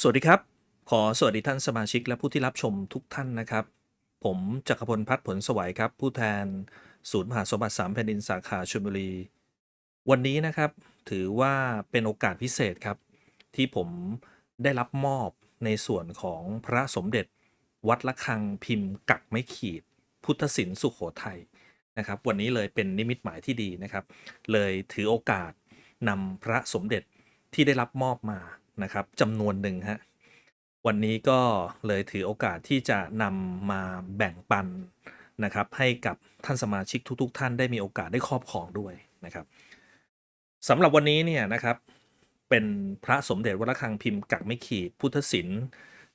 สวัสดีครับ ขอสวัสดีท่านสมาชิกและผู้ที่รับชมทุกท่านนะครับ ผมจักรพลพัฒน์ผลสวัยครับ ผู้แทนศูนย์มหาสมบัติสามแผ่นดินสาขาชลบุรี วันนี้นะครับถือว่าเป็นโอกาสพิเศษครับ ที่ผมได้รับมอบในส่วนของพระสมเด็จ วัดละคังพิมพ์กักไม่ขีด พุทธศิลป์สุขโขทัยนะครับ วันนี้เลยเป็นนิมิตหมายที่ดีนะครับ เลยถือโอกาสนำพระสมเด็จที่ได้รับมอบมา นะครับจำนวนหนึ่งฮะวันนี้ก็เลยถือโอกาสที่จะนำมาแบ่งปันนะครับให้กับท่านสมาชิกทุก ๆ ท่านได้มีโอกาสได้ครอบครองด้วยนะครับสำหรับวันนี้เนี่ยนะครับเป็นพระสมเด็จวัดระฆังพิมพ์กักไม่ขีดพุทธศิลป์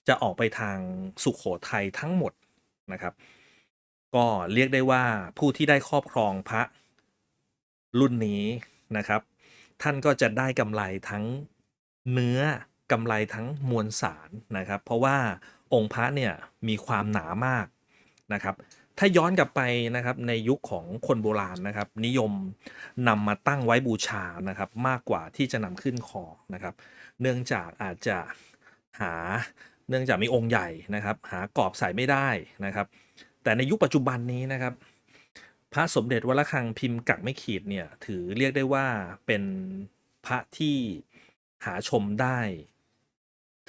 จะออกไปทางสุขโขทัยทั้งหมดนะครับ ก็เรียกได้ว่าผู้ที่ได้ครอบครองพระรุ่นนี้นะครับ ท่านก็จะได้กำไรทั้ง เนื้อกำไรทั้งมวลสารนะครับ เพราะว่าองค์พระเนี่ยมีความหนามากนะครับ ถ้าย้อนกลับไปนะครับในยุคของคนโบราณนะครับ นิยมนำมาตั้งไว้บูชานะครับมากกว่าที่จะนำขึ้นคอนะครับ เนื่องจากอาจจะหาเนื่องจากมีองค์ใหญ่นะครับ หากรอบใส่ไม่ได้นะครับ แต่ในยุคปัจจุบันนี้นะครับ พระสมเด็จวัดระฆังพิมพ์กักไม่ขีดเนี่ยถือเรียกได้ว่าเป็นพระที่ หาชมได้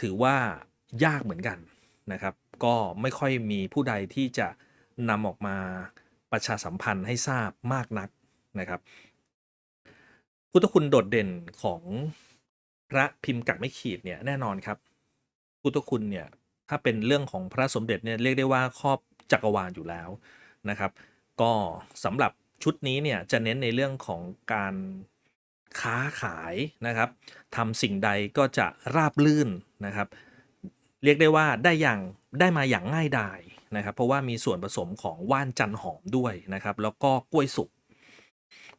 ถือว่ายากเหมือนกันนะครับ ก็ไม่ค่อยมีผู้ใดที่จะนำออกมาประชาสัมพันธ์ให้ทราบมากนักนะครับพุทธคุณโดดเด่นของพระพิมพ์กักไม่ขีดเนี่ยแน่นอนครับพุทธคุณเนี่ยถ้าเป็นเรื่องของพระสมเด็จเนี่ยเรียกได้ว่าครอบจักรวาลอยู่แล้วนะครับ ก็สำหรับชุดนี้เนี่ยจะเน้นในเรื่องของการ ค้าขายนะครับทำสิ่งใดก็จะราบลื่นนะครับ เรียกได้ว่าได้อย่างได้มาอย่างง่ายดายนะครับ เพราะว่ามีส่วนผสมของว่านจันหอมด้วยนะครับ แล้วก็กล้วยสุก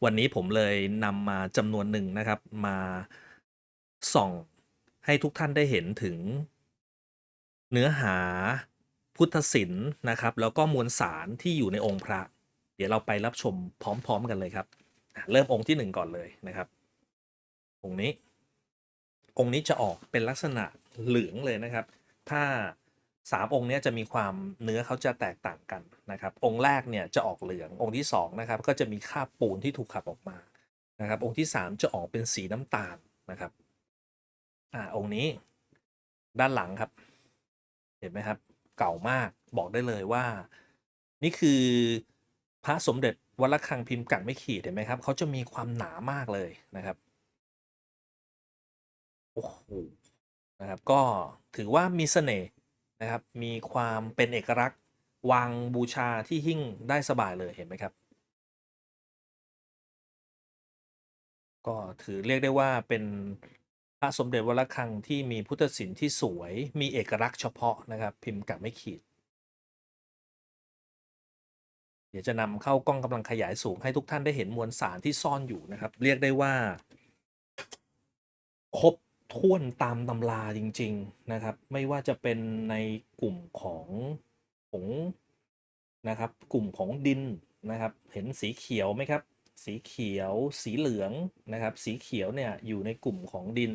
วันนี้ผมเลยนำมาจำนวนหนึ่งนะครับ มาส่องให้ทุกท่านได้เห็นถึง เนื้อหาพุทธศิลป์นะครับ แล้วก็มวลสารที่อยู่ในองค์พระ เดี๋ยวเราไปรับชมพร้อม ๆ กันเลยครับ เริ่มองค์ที่หนึ่งก่อนเลยนะครับ องค์นี้ องค์นี้จะออกเป็นลักษณะเหลืองเลยนะครับ ถ้าสามองค์นี้จะมีความเนื้อเขาจะแตกต่างกันนะครับ องค์แรกเนี่ยจะออกเหลือง องค์ที่สองนะครับก็จะมีคราบปูนที่ถูกขับออกมานะครับ องค์ที่สามจะออกเป็นสีน้ำตาลนะครับอ่าองค์นี้ด้านหลังครับ เห็นไหมครับ เก่ามากบอกได้เลยว่า นี่คือพระสมเด็จวัดระฆังพิมพ์กัดไม่ขีดเห็นไหมครับเขาจะมีความหนามากเลยนะครับ โอ้โหนะครับก็ถือว่ามีเสน่ห์นะครับ มีความเป็นเอกลักษณ์วางบูชาที่หิ้งได้สบายเลยเห็นไหมครับ ก็ถือเรียกได้ว่าเป็นพระสมเด็จวระฆังที่มีพุทธศิลป์ที่สวย มีเอกลักษณ์เฉพาะนะครับ พิมพ์กัดไม่ขีด เดี๋ยวจะนำเข้ากล้องกำลังขยายสูงให้ทุกท่านได้เห็นมวลสารที่ซ่อนอยู่นะครับ เรียกได้ว่าครบ ถ้วนตามตำราจริง ๆนะครับ ไม่ว่าจะเป็นในกลุ่มของผงนะครับ กลุ่มของดินนะครับ เห็นสีเขียวไหมครับ สีเขียว สีเหลืองนะครับ สีเขียวเนี่ยอยู่ในกลุ่มของดิน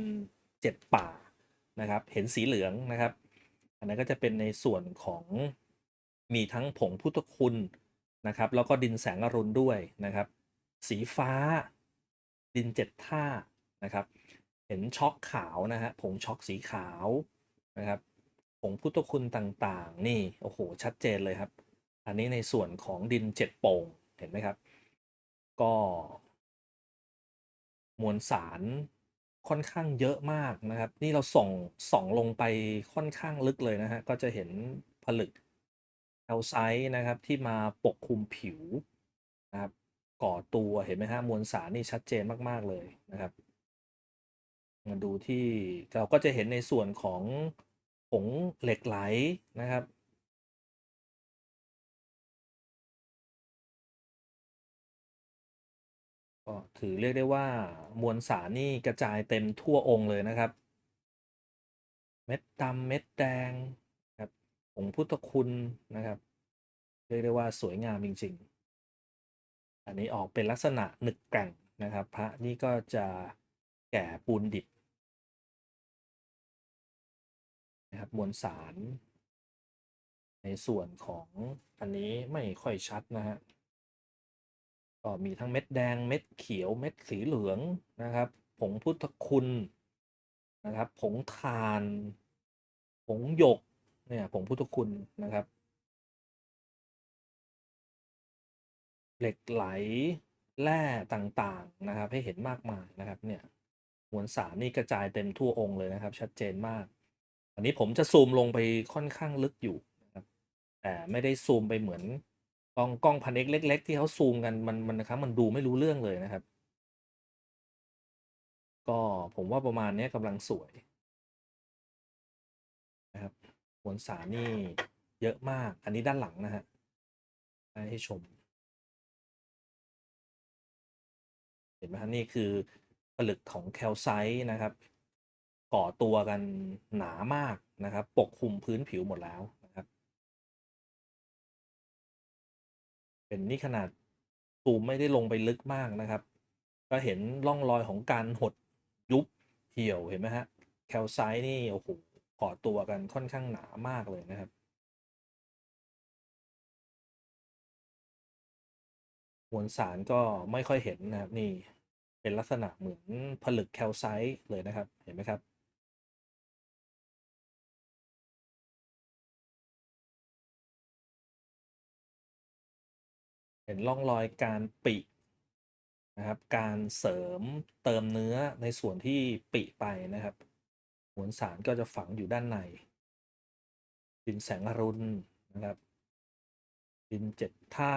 เจ็ดป่านะครับ เห็นสีเหลืองนะครับ อันนั้นก็จะเป็นในส่วนของมีทั้งผงพุทธคุณนะครับ แล้วก็ดินแสงอรุณด้วยนะครับ สีฟ้า ดินเจ็ดท่านะครับ เห็นช็อกขาวนะฮะผงช็อกสีขาวนะครับผงพุทธคุณต่างๆ นี่โอ้โหชัดเจนเลยครับ อันนี้ในส่วนของดินเจ็ดโป่งเห็นไหมครับ ก็มวลสารค่อนข้างเยอะมากนะครับ นี่เราส่องส่องลงไปค่อนข้างลึกเลยนะฮะก็จะเห็นผลึกแคลไซต์นะครับที่มาปกคลุมผิวนะครับก่อตัวเห็นไหมฮะมวลสารนี่ชัดเจนมากๆเลยนะครับ มาดูที่เราก็จะเห็นในส่วนของผงเหล็กไหลนะครับ ก็ถือเรียกได้ว่ามวลสารนี่กระจายเต็มทั่วองค์เลยนะครับ เม็ดดำเม็ดแดงครับผงพุทธคุณนะครับเรียกได้ว่าสวยงามจริง ๆ อันนี้ออกเป็นลักษณะหนึกแกร่งนะครับ พระนี่ก็จะแก่ปูนดิบ นะครับมวลสาร ในส่วนของอันนี้ไม่ค่อยชัดนะฮะก็มีทั้งเม็ดแดงเม็ดเขียวเม็ดสีเหลืองนะครับ ผงพุทธคุณนะครับ ผงทาน ผงหยกเนี่ยผงพุทธคุณนะครับ เหล็กไหลแร่ต่างๆนะครับ ให้เห็นมากมายนะครับเนี่ยมวลสารนี่กระจายเต็มทั่วองค์เลยนะครับ ชัดเจนมาก อันนี้ผมจะซูมลงไปค่อนข้างลึกอยู่นะครับแต่ไม่ได้ซูมไปเหมือนกล้องกล้องพันเอกเล็ก ๆ ที่เขาซูมกันมันมันนะครับมันดูไม่รู้เรื่องเลยนะครับ ก็ผมว่าประมาณนี้กำลังสวยนะครับมวลสารนี่เยอะมาก อันนี้ด้านหลังนะฮะให้ชม เห็นไหมครับนี่คือผลึกของแคลไซต์นะครับ ก่อตัวกันหนามากนะครับ ปกคลุมพื้นผิวหมดแล้วนะครับ เป็นนี่ขนาดซูมไม่ได้ลงไปลึกมากนะครับ ก็เห็นร่องรอยของการหดยุบเหี่ยวเห็นไหมฮะแคลไซต์นี่โอ้โหก่อตัวกันค่อนข้างหนามากเลยนะครับมวลสารก็ไม่ค่อยเห็นนะครับนี่เป็นลักษณะเหมือนผลึกแคลไซต์เลยนะครับ เห็นไหมครับ เห็นร่องรอยการปินะครับ การเสริมเติมเนื้อในส่วนที่ปิไปนะครับมวลสารก็จะฝังอยู่ด้านใน ดินแสงอรุณนะครับ ดินเจ็ดท่า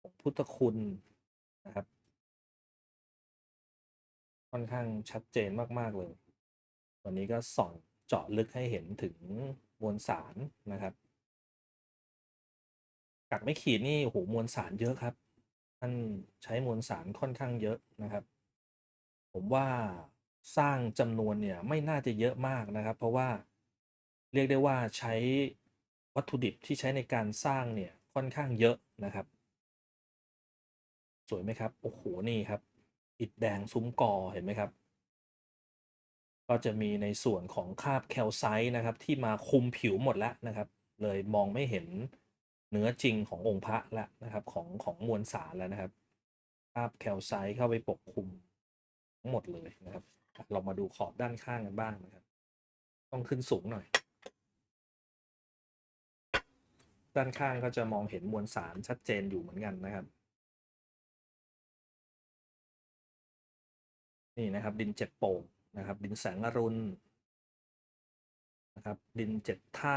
ของพุทธคุณนะครับ ค่อนข้างชัดเจนมาก ๆ เลย วันนี้ก็ส่องเจาะลึกให้เห็นถึงมวลสารนะครับ กักไม่ขีดนี่โอ้โหมวลสารเยอะครับ ท่านใช้มวลสารค่อนข้างเยอะนะครับ ผมว่าสร้างจำนวนเนี่ยไม่น่าจะเยอะมากนะครับ เพราะว่าเรียกได้ว่าใช้วัตถุดิบที่ใช้ในการสร้างเนี่ยค่อนข้างเยอะนะครับ สวยไหมครับ โอ้โหนี่ครับ อิฐแดงซุ้มกอเห็นไหมครับ ก็จะมีในส่วนของคาบแคลไซต์นะครับ ที่มาคุมผิวหมดแล้วนะครับ เลยมองไม่เห็น เนื้อจริงขององค์พระแล้วนะครับของของมวลสารแล้วนะครับคราบแคลไซต์เข้าไปปกคลุมทั้งหมดเลยนะครับ เรามาดูขอบด้านข้างกันบ้างนะครับ ต้องขึ้นสูงหน่อย ด้านข้างก็จะมองเห็นมวลสารชัดเจนอยู่เหมือนกันนะครับ นี่นะครับดินเจ็ดโป่งนะครับ ดินแสงอรุณนะครับ ดินเจ็ดท่า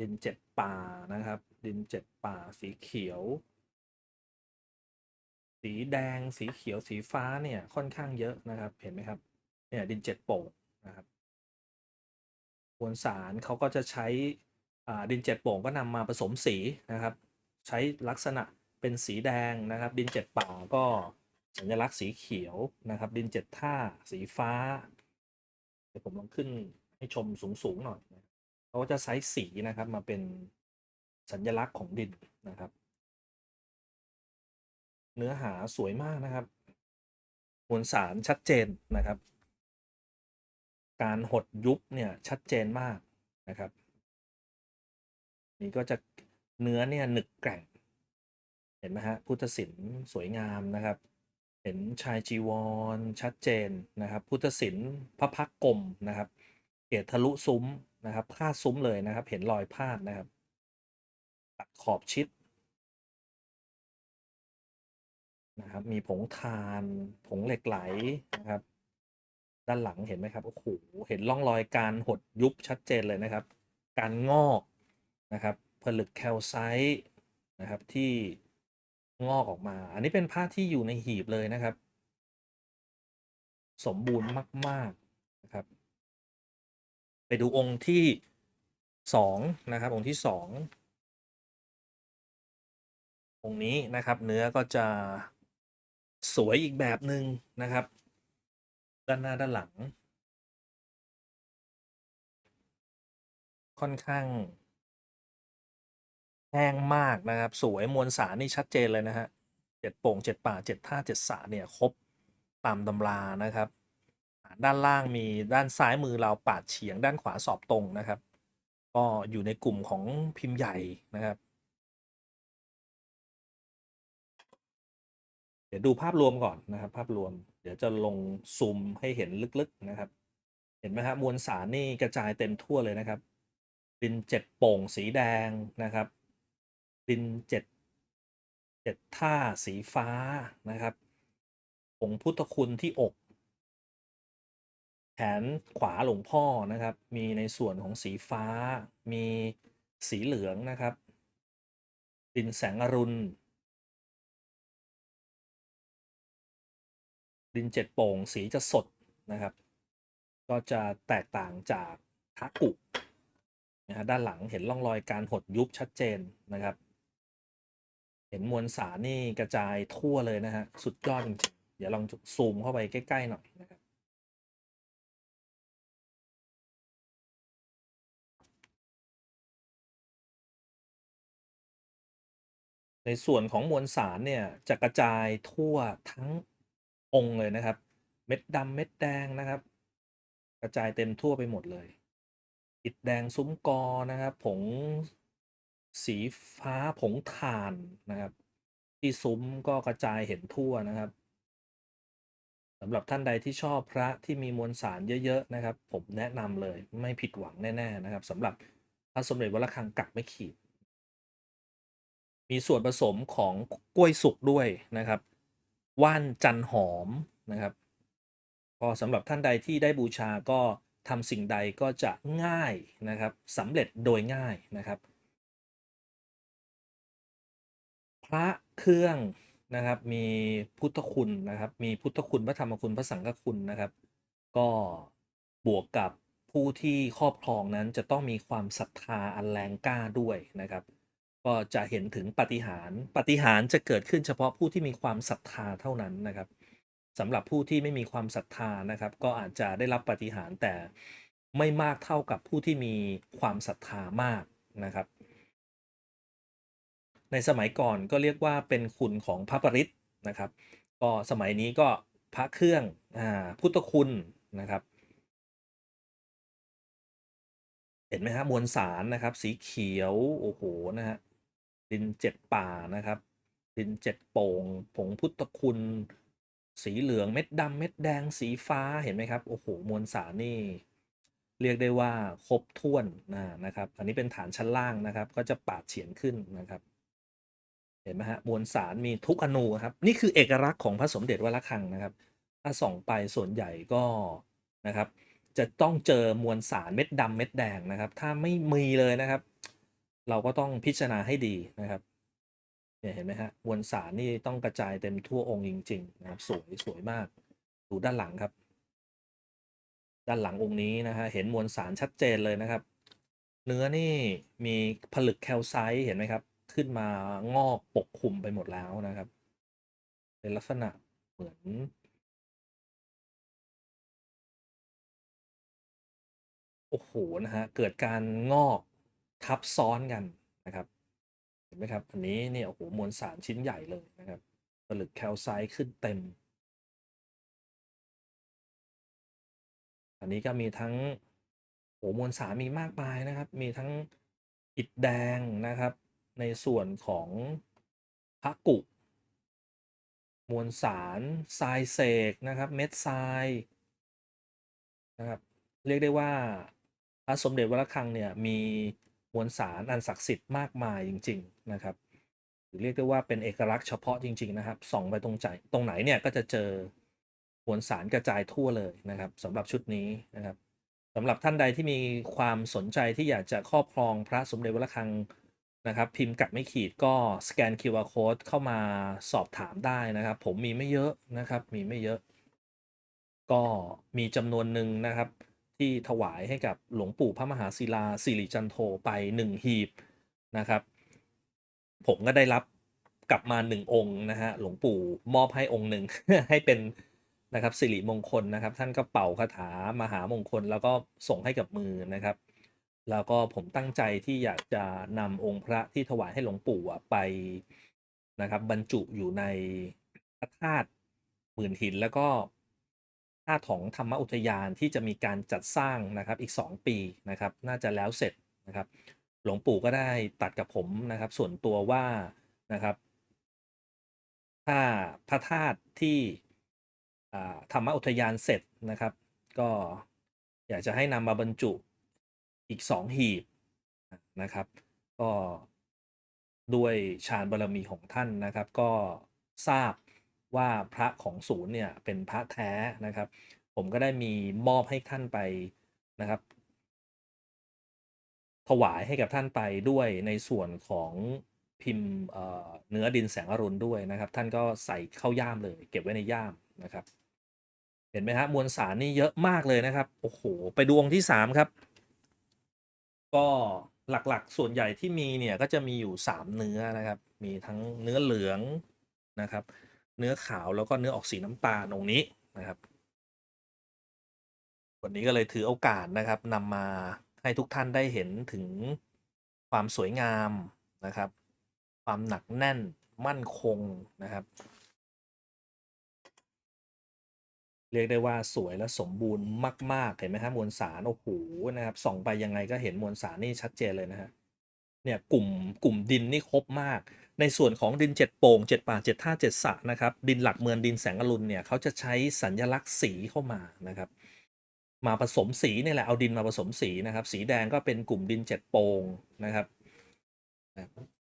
ดินเจ็ดป่านะครับ ดินเจ็ดป่าสีเขียว สีแดงสีเขียวสีฟ้าเนี่ยค่อนข้างเยอะนะครับ เห็นไหมครับเนี่ยดินเจ็ดโป่งนะครับมวลสารเขาก็จะใช้ดินเจ็ดโป่งก็นำมาผสมสีนะครับ ใช้ลักษณะเป็นสีแดงนะครับ ดินเจ็ดป่าก็สัญลักษณ์สีเขียวนะครับ ดินเจ็ดท่าสีฟ้า เดี๋ยวผมลองขึ้นให้ชมสูงๆหน่อยนะ เขาก็จะใช้สีนะครับมาเป็นสัญลักษณ์ของดินนะครับ เนื้อหาสวยมากนะครับมวลสารชัดเจนนะครับ การหดยุบเนี่ยชัดเจนมากนะครับ นี่ก็จะเนื้อเนี่ยหนึกแกร่ง เห็นไหมฮะพุทธศิลป์สวยงามนะครับ เห็นชายจีวรชัดเจนนะครับ พุทธศิลป์พระพักตร์กลมนะครับเกศทะลุซุ้ม นะครับพาซุ้มเลยนะครับ เห็นรอยพาดนะครับ ตัดขอบชิดนะครับ มีผงทานผงเหล็กไหลนะครับ ด้านหลังเห็นไหมครับโอ้โหเห็นร่องรอยการหดยุบชัดเจนเลยนะครับ การงอกนะครับ ผลึกแคลไซต์นะครับที่งอกออกมา อันนี้เป็นผ้าที่อยู่ในหีบเลยนะครับ สมบูรณ์มาก ไปดูองค์ที่สองนะครับ องค์ที่สององค์นี้นะครับ เนื้อก็จะสวยอีกแบบหนึ่งนะครับ ด้านหน้าด้านหลัง ค่อนข้างแห้งมากนะครับ สวยมวลสารนี่ชัดเจนเลยนะฮะเจ็ดโป่งเจ็ดป่าเจ็ดท่าเจ็ดสาเนี่ยครบตามตำรานะครับ ด้านล่างมีด้านซ้ายมือเราปาดเฉียง ด้านขวาสอบตรงนะครับ ก็อยู่ในกลุ่มของพิมพ์ใหญ่นะครับ เดี๋ยวดูภาพรวมก่อนนะครับ ภาพรวม เดี๋ยวจะลงซูมให้เห็นลึกๆนะครับ เห็นไหมครับมวลสารนี่กระจายเต็มทั่วเลยนะครับดินเจ็ดโป่งสีแดงนะครับดินเจ็ดเจ็ดท่าสีฟ้านะครับผงพุทธคุณที่อก แขนขวาหลวงพ่อนะครับ มีในส่วนของสีฟ้า มีสีเหลืองนะครับดินแสงอรุณ ดินเจ็ดโป่งสีจะสดนะครับ ก็จะแตกต่างจากทากุนะฮะด้านหลังเห็นร่องรอยการหดยุบชัดเจนนะครับ เห็นมวลสารนี่กระจายทั่วเลยนะฮะ สุดยอดจริงๆเดี๋ยวลองซูมเข้าไปใกล้ ๆ หน่อยนะครับ ในส่วนของมวลสารเนี่ยจะกระจายทั่วทั้งองค์เลยนะครับ เม็ดดำเม็ดแดงนะครับ กระจายเต็มทั่วไปหมดเลย อิฐแดงซุ้มกอนะครับผงสีฟ้าผงถ่านนะครับ ที่ซุ้มก็กระจายเห็นทั่วนะครับสำหรับท่านใดที่ชอบพระที่มีมวลสารเยอะๆนะครับ ผมแนะนำเลยไม่ผิดหวังแน่ๆนะครับสำหรับพระสมเด็จวัดระฆังกักไม่ขีด มีส่วนผสมของกล้วยสุกด้วยนะครับ ว่านจันหอมนะครับก็สำหรับท่านใดที่ได้บูชาก็ทำสิ่งใดก็จะง่ายนะครับสำเร็จโดยง่ายนะครับ พระเครื่องนะครับ มีพุทธคุณนะครับ มีพุทธคุณพระธรรมคุณพระสังฆคุณนะครับ ก็บวกกับผู้ที่ครอบครองนั้นจะต้องมีความศรัทธาอันแรงกล้าด้วยนะครับ ก็จะเห็นถึงปฏิหารปฏิหารจะเกิดขึ้นเฉพาะผู้ที่มีความศรัทธาเท่านั้นนะครับสำหรับผู้ที่ไม่มีความศรัทธานะครับ ก็อาจจะได้รับปฏิหารแต่ไม่มากเท่ากับผู้ที่มีความศรัทธามากนะครับ ในสมัยก่อนก็เรียกว่าเป็นคุณของพระปริตนะครับ ก็สมัยนี้ก็พระเครื่องอ่าพุทธคุณนะครับเห็นไหมฮะมวลสารนะครับ สีเขียว โอ้โหนะฮะ ดินเจ็ดป่านะครับ ดินเจ็ดโป่ง ผงพุทธคุณ สีเหลืองเม็ดดำเม็ดแดงสีฟ้าเห็นไหมครับโอ้โหมวลสารนี่เรียกได้ว่าครบถ้วนนะนะครับ อันนี้เป็นฐานชั้นล่างนะครับ ก็จะปาดเฉียนขึ้นนะครับ เห็นไหมฮะมวลสารมีทุกอนูครับ นี่คือเอกลักษณ์ของพระสมเด็จวัดระฆังนะครับ ถ้าส่องไปส่วนใหญ่ก็นะครับ จะต้องเจอมวลสารเม็ดดำเม็ดแดงนะครับ ถ้าไม่มีเลยนะครับ เราก็ต้องพิจารณาให้ดีนะครับเนี่ยเห็นไหมฮะมวลสารนี่ต้องกระจายเต็มทั่วองค์จริง ๆ นะครับ สวยสวยมากดูด้านหลังครับ ด้านหลังองค์นี้นะฮะเห็นมวลสารชัดเจนเลยนะครับ เนื้อนี่มีผลึกแคลไซต์เห็นไหมครับ ขึ้นมางอกปกคลุมไปหมดแล้วนะครับ เป็นลักษณะเหมือนโอ้โหนะฮะเกิดการงอก ทับซ้อนกันนะครับเห็นไหมครับอันนี้เนี่ยโอ้โหมวลสารชิ้นใหญ่เลยนะครับผลึกแคลไซต์ขึ้นเต็ม อันนี้ก็มีทั้งโอ้โหมวลสารมีมากมายนะครับ มีทั้งอิฐแดงนะครับ ในส่วนของพระกุมวลสารทรายเสกนะครับ เม็ดทรายนะครับ เรียกได้ว่าพระสมเด็จวระฆังเนี่ยมี มวลสารอันศักดิ์สิทธิ์มากมายจริง ๆนะครับหรือเรียกได้ว่าเป็นเอกลักษณ์เฉพาะจริง ๆ นะครับส่องไปตรงใจตรงไหนเนี่ยก็จะเจอมวลสารกระจายทั่วเลยนะครับสำหรับชุดนี้นะครับสำหรับท่านใดที่มีความสนใจที่อยากจะครอบครองพระสมเด็จวัดระฆังนะครับ พิมพ์กัดไม่ขีดก็สแกน QR code เข้ามาสอบถามได้นะครับ ผมมีไม่เยอะนะครับ มีไม่เยอะ ก็มีจำนวนหนึ่งนะครับ ที่ถวายให้กับหลวงปู่พระมหาศิลาสิริจันโทไปหนึ่งหีบนะครับ ผมก็ได้รับกลับมาหนึ่งองค์นะฮะหลวงปู่มอบให้องค์หนึ่งให้เป็นนะครับสิริมงคลนะครับ ท่านก็เป่าคาถามหามงคล แล้วก็ส่งให้กับมือนะครับ แล้วก็ผมตั้งใจที่อยากจะนำองค์พระที่ถวายให้หลวงปู่ไปนะครับ บรรจุอยู่ในพระธาตุหมื่นหินแล้วก็าตุของธรรมอุทยานที่จะมีการจัดสร้างนะครับอีก 2 ปีนะครับน่าจะแล้วเสร็จนะครับ หลวงปู่ก็ได้ตัดกับผมนะครับ ส่วนตัวว่านะครับ ถ้าพระธาตุที่ธรรมอุทยานเสร็จนะครับ ก็อยากจะให้นำมาบรรจุอีกสองหีบนะครับ ก็ด้วยฌานบารมีของท่านนะครับ ก็ทราบ ว่าพระของศูนย์เนี่ยเป็นพระแท้นะครับ ผมก็ได้มีมอบให้ท่านไปนะครับ ถวายให้กับท่านไปด้วยในส่วนของพิมพ์เนื้อดินแสงอรุณด้วยนะครับ ท่านก็ใส่เข้าย่ามเลย เก็บไว้ในย่ามนะครับ เห็นไหมฮะมวลสารนี่เยอะมากเลยนะครับโอ้โหไปดูองที่สามครับ ก็หลักๆ ส่วนใหญ่ที่มีเนี่ยก็จะมีอยู่สามเนื้อนะครับ มีทั้งเนื้อเหลืองนะครับ เนื้อขาวแล้วก็เนื้อออกสีน้ำตาลตรงนี้นะครับ วันนี้ก็เลยถือโอกาสนะครับนำมาให้ทุกท่านได้เห็นถึงความสวยงามนะครับ ความหนักแน่นมั่นคงนะครับ เรียกได้ว่าสวยและสมบูรณ์มาก ๆ เห็นไหมฮะมวลสารโอ้โหนะครับส่องไปยังไงก็เห็นมวลสารนี่ชัดเจนเลยนะฮะ เนี่ยกลุ่มกลุ่มดินนี่ครบมาก ในส่วนของดินเจ็ดโป่งเจ็ดป่าเจ็ดท่าเจ็ดสะนะครับดินหลักเมืองดินแสงอรุณเนี่ยเขาจะใช้สัญลักษณ์สีเข้ามานะครับมาผสมสีนี่แหละเอาดินมาผสมสีนะครับ สีแดงก็เป็นกลุ่มดินเจ็ดโป่งนะครับ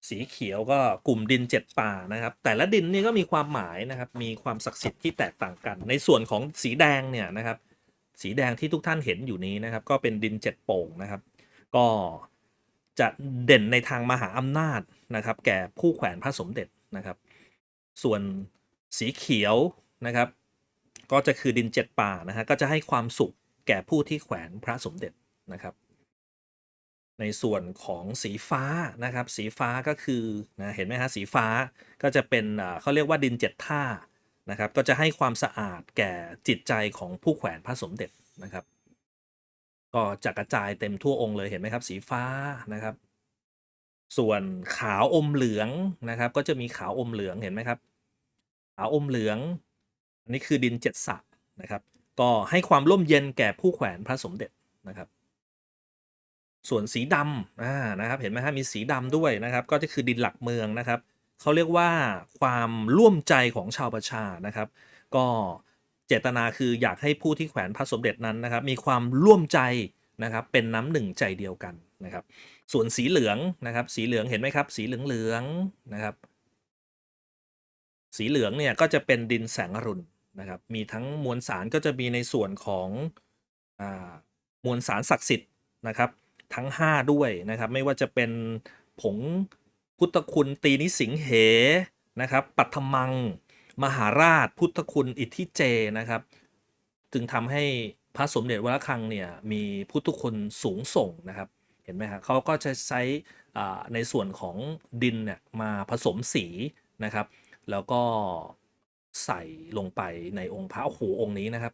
สีเขียวก็กลุ่มดินเจ็ดป่านะครับ แต่ละดินนี่ก็มีความหมายนะครับ มีความศักดิ์สิทธิ์ที่แตกต่างกัน ในส่วนของสีแดงเนี่ยนะครับ สีแดงที่ทุกท่านเห็นอยู่นี้นะครับ ก็เป็นดินเจ็ดโป่งนะครับ ก็ จะเด่นในทางมหาอำนาจนะครับ แก่ผู้แขวนพระสมเด็จนะครับ ส่วนสีเขียวนะครับ ก็จะคือดินเจ็ดป่านะฮะก็จะให้ความสุขแก่ผู้ที่แขวนพระสมเด็จนะครับ ในส่วนของสีฟ้านะครับ สีฟ้าก็คือนะเห็นไหมฮะสีฟ้าก็จะเป็นอ่าเขาเรียกว่าดินเจ็ดท่านะครับ ก็จะให้ความสะอาดแก่จิตใจของผู้แขวนพระสมเด็จนะครับ ก็จะกระจายเต็มทั่วองค์เลยเห็นไหมครับ สีฟ้านะครับ ส่วนขาวอมเหลืองนะครับ ก็จะมีขาวอมเหลืองเห็นไหมครับ ขาวอมเหลือง อันนี้คือดินเจ็ดสระนะครับ ก็ให้ความร่มเย็นแก่ผู้แขวนพระสมเด็จนะครับส่วนสีดำอ่านะครับ เห็นไหมฮะมีสีดำด้วยนะครับ ก็จะคือดินหลักเมืองนะครับเขาเรียกว่าความร่วมใจของชาวประชานะครับ ก็ เจตนาคืออยากให้ผู้ที่แขวนพระสมเด็จนั้นนะครับ มีความร่วมใจนะครับ เป็นน้ำหนึ่งใจเดียวกันนะครับ ส่วนสีเหลืองนะครับ สีเหลืองเห็นไหมครับ สีเหลืองเหลืองๆนะครับ สีเหลืองเนี่ยก็จะเป็นดินแสงอรุณนะครับ มีทั้งมวลสารก็จะมีในส่วนของอามวลสารศักดิ์สิทธิ์นะครับ ทั้ง 5 ด้วยนะครับ ไม่ว่าจะเป็นผงพุทธคุณตีนิสิงเหนะครับ ปัทมัง มหาราชพุทธคุณอิทธิเจนะครับ จึงทำให้พระสมเด็จวระฆังเนี่ยมีพุทธคุณสูงส่งนะครับ เห็นไหมครับเขาก็จะใช้อ่าในส่วนของดินเนี่ยมาผสมสีนะครับ แล้วก็ใส่ลงไปในองค์พระโอ้โหองค์นี้นะครับ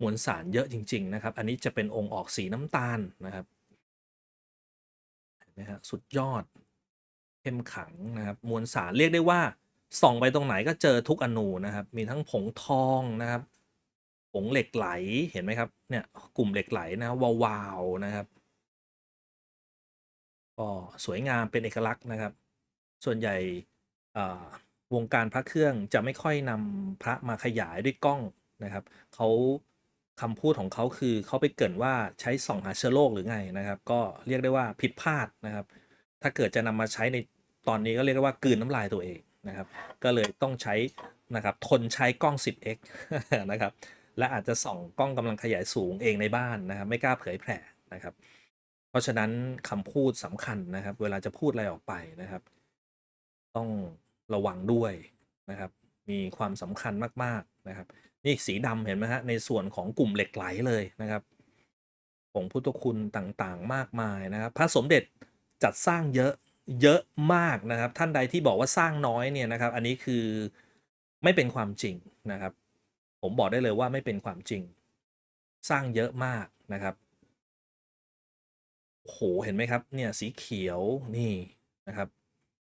มวลสารเยอะจริง ๆ นะครับ อันนี้จะเป็นองค์ออกสีน้ำตาลนะครับเห็นไหมฮะสุดยอดเข้มขังนะครับ มวลสารเรียกได้ว่า ส่องไปตรงไหนก็เจอทุกอนูนะครับ มีทั้งผงทองนะครับ ผงเหล็กไหลเห็นไหมครับ เนี่ยกลุ่มเหล็กไหลนะวาวๆนะครับก็สวยงามเป็นเอกลักษณ์นะครับ ส่วนใหญ่วงการพระเครื่องจะไม่ค่อยนำพระมาขยายด้วยกล้องนะครับเขาคำพูดของเขาคือเขาไปเกินว่าใช้ส่องหาเชื้อโรคหรือไงนะครับ ก็เรียกได้ว่าผิดพลาดนะครับ ถ้าเกิดจะนำมาใช้ในตอนนี้ก็เรียกได้ว่ากืนน้ำลายตัวเอง นะครับ ก็เลยต้องใช้นะครับทนใช้กล้อง 10x นะครับ และอาจจะส่องกล้องกำลังขยายสูงเองในบ้านนะครับ ไม่กล้าเผยแพร่นะครับ เพราะฉะนั้นคำพูดสำคัญนะครับ เวลาจะพูดอะไรออกไปนะครับ ต้องระวังด้วยนะครับ มีความสำคัญมากๆนะครับ นี่สีดำเห็นไหมฮะในส่วนของกลุ่มเหล็กไหลเลยนะครับผงพุทธคุณต่างๆ มากมายนะครับ พระสมเด็จจัดสร้างเยอะ เยอะมากนะครับ ท่านใดที่บอกว่าสร้างน้อยเนี่ยนะครับ อันนี้คือไม่เป็นความจริงนะครับ ผมบอกได้เลยว่าไม่เป็นความจริง สร้างเยอะมากนะครับโหเห็นไหมครับ เนี่ยสีเขียวนี่นะครับ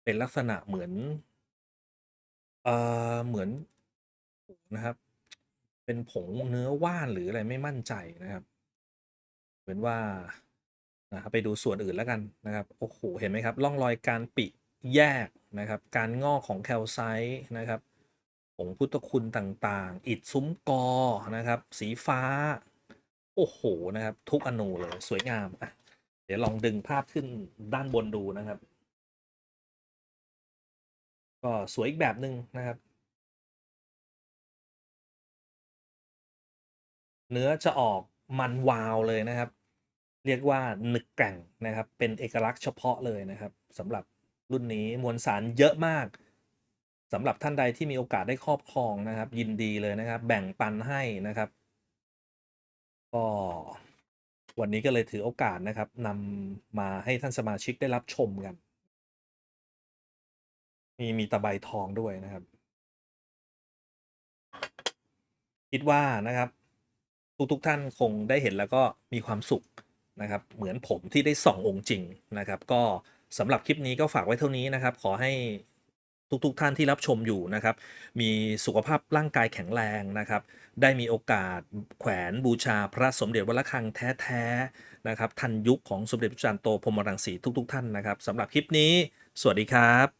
เป็นลักษณะเหมือนเอ่อเหมือนนะครับ เป็นผงเนื้อว่านหรืออะไรไม่มั่นใจนะครับ เป็นว่า นะครับไปดูส่วนอื่นแล้วกันนะครับโอ้โหเห็นไหมครับร่องรอยการปิแยกนะครับการงอกของแคลไซต์นะครับผงพุทธคุณต่างๆ อิฐซุ้มกอนะครับสีฟ้า โอ้โหนะครับทุกอนูเลยสวยงามอะเดี๋ยวลองดึงภาพขึ้นด้านบนดูนะครับ ก็สวยอีกแบบหนึ่งนะครับ เนื้อจะออกมันวาวเลยนะครับ เรียกว่าหนึกแกร่งนะครับ เป็นเอกลักษณ์เฉพาะเลยนะครับสำหรับรุ่นนี้มวลสารเยอะมากสำหรับท่านใดที่มีโอกาสได้ครอบครองนะครับ ยินดีเลยนะครับ แบ่งปันให้นะครับก็วันนี้ก็เลยถือโอกาสนะครับนำมาให้ท่านสมาชิกได้รับชมกัน มีมีตะไบทองด้วยนะครับ คิดว่านะครับ ทุกทุกท่านคงได้เห็นแล้วก็มีความสุข นะครับเหมือนผมที่ได้ส่ององค์จริงนะครับ ก็สำหรับคลิปนี้ก็ฝากไว้เท่านี้นะครับ ขอให้ทุกๆทท่านที่รับชมอยู่นะครับ มีสุขภาพร่างกายแข็งแรงนะครับ ได้มีโอกาสแขวนบูชาพระสมเด็จวัดระฆังแท้ๆนะครับ ทันยุคของสมเด็จพระจันทร์โตพรมรังสีทุกๆท่านนะครับสำหรับคลิปนี้ สวัสดีครับ